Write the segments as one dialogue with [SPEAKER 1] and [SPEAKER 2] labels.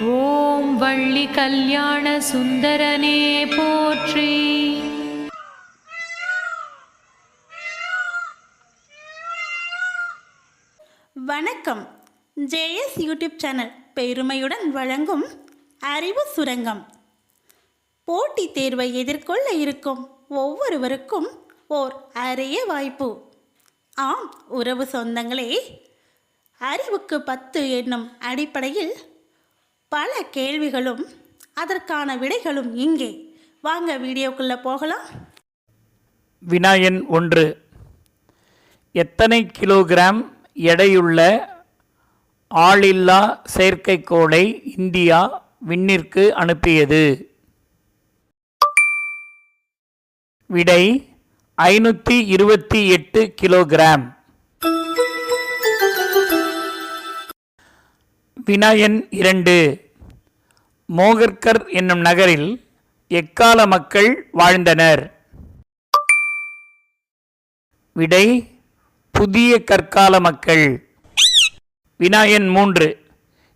[SPEAKER 1] ஓம் வள்ளி கல்யாண சுந்தரனே போற்றி.
[SPEAKER 2] வணக்கம். ஜேஎஸ் யூடியூப் சேனல் பெருமையுடன் வழங்கும் அறிவு சுரங்கம். போட்டித் தேர்வை எதிர்கொள்ள இருக்கும் ஒவ்வொருவருக்கும் ஓர் அரிய வாய்ப்பு. ஆம் உறவு சொந்தங்களே. அறிவுக்கு பத்து என்னும் அடிப்படையில் பல கேள்விகளும் அதற்கான விடைகளும் இங்கே. வாங்க வீடியோக்குள்ளே போகலாம்.
[SPEAKER 3] வினாயன் ஒன்று. எத்தனை கிலோகிராம் எடையுள்ள ஆளில்லா செயற்கைக்கோளை இந்தியா விண்ணிற்கு அனுப்பியது? விடை ஐநூற்றி இருபத்தி எட்டு கிலோகிராம். வினாயன் இரண்டு. மோகர்கர் என்னும் நகரில் எக்கால மக்கள் வாழ்ந்தனர். விடை புதிய கற்கால மக்கள். வினாயன் மூன்று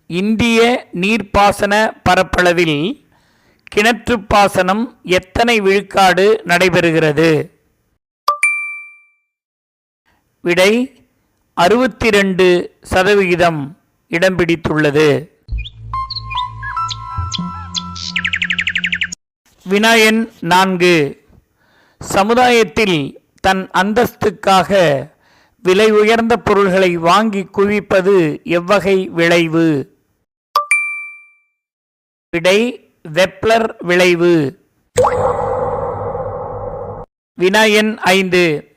[SPEAKER 3] இந்திய நீர்ப்பாசன பரப்பளவில் கிணற்றுப்பாசனம் எத்தனை விழுக்காடு நடைபெறுகிறது? விடை அறுபத்தி ரெண்டு சதவிகிதம் இடம் பிடித்துள்ளது. வினாயன் நான்கு. சமுதாயத்தில் தன் அந்தஸ்துக்காக விலை உயர்ந்த பொருள்களை வாங்கி குவிப்பது எவ்வகை விளைவு? விடை வெப்லர் விளைவு. வினாயன் ஐந்து.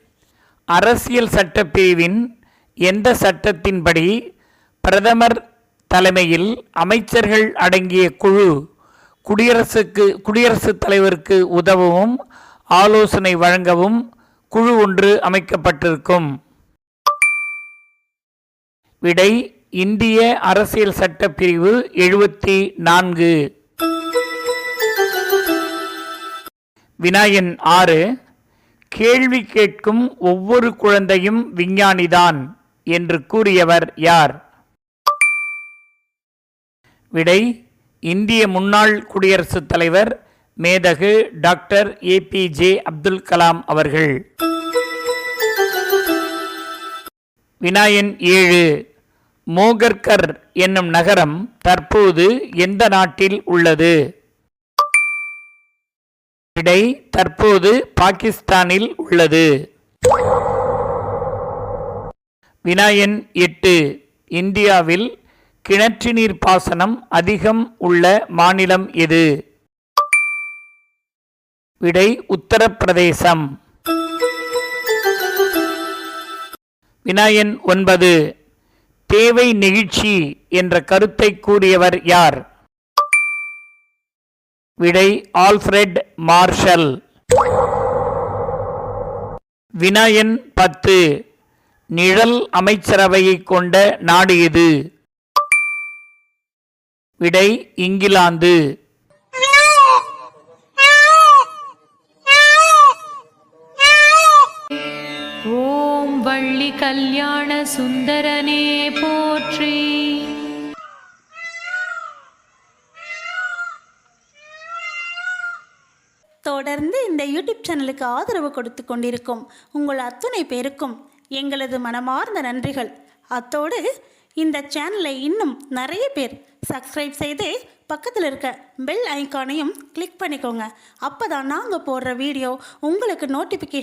[SPEAKER 3] அரசியல் சட்டப்பிரிவின் எந்த சட்டத்தின்படி பிரதமர் தலைமையில் அமைச்சர்கள் அடங்கிய குழு? குடியரசுக்கு குடியரசுத் தலைவருக்கு உதவவும் ஆலோசனை வழங்கவும் குழு ஒன்று அமைக்கப்பட்டிருக்கும். விடை இந்திய அரசியல் சட்ட பிரிவு எழுபத்தி நான்கு. வினாயன் ஆறு கேள்வி கேட்கும் ஒவ்வொரு குழந்தையும் விஞ்ஞானிதான் என்று கூறியவர் யார்? விடை இந்திய முன்னாள் குடியரசுத் தலைவர் மேதகு டாக்டர் ஏபிஜே அப்துல் கலாம் அவர்கள். வினாயன் ஏழு. மோகர்கர் என்னும் நகரம் தற்போது எந்த நாட்டில் உள்ளது? விடை தற்போது பாகிஸ்தானில் உள்ளது. வினாயன் எட்டு. இந்தியாவில் கிணற்று நீர் பாசனம் அதிகம் உள்ள மாநிலம் எது? விடை உத்தரப்பிரதேசம். வினாயன் ஒன்பது. தேவை நெகிழ்ச்சி என்ற கருத்தை கூறியவர் யார்? விடை ஆல்ஃபிரெட் மார்ஷல். வினாயன் பத்து. நிழல் அமைச்சரவையை கொண்ட நாடு எது? விடை இங்கிலாந்து.
[SPEAKER 1] ஓம் வள்ளி கல்யாண சுந்தரனே போற்றி.
[SPEAKER 2] தொடர்ந்து இந்த யூடியூப் சேனலுக்கு ஆதரவு கொடுத்து கொண்டிருக்கும் உங்கள் அத்துணை பேருக்கும் எங்களது மனமார்ந்த நன்றிகள். அத்தோடு இந்த சேனலை இன்னும் நிறைய பேர் சப்ஸ்கிரைப் செய்து பக்கத்தில் இருக்க பெல் ஐக்கானையும் கிளிக் பண்ணிக்கோங்க. அப்போ தான் நாங்கள் போடுற வீடியோ உங்களுக்கு நோட்டிஃபிகேஷன்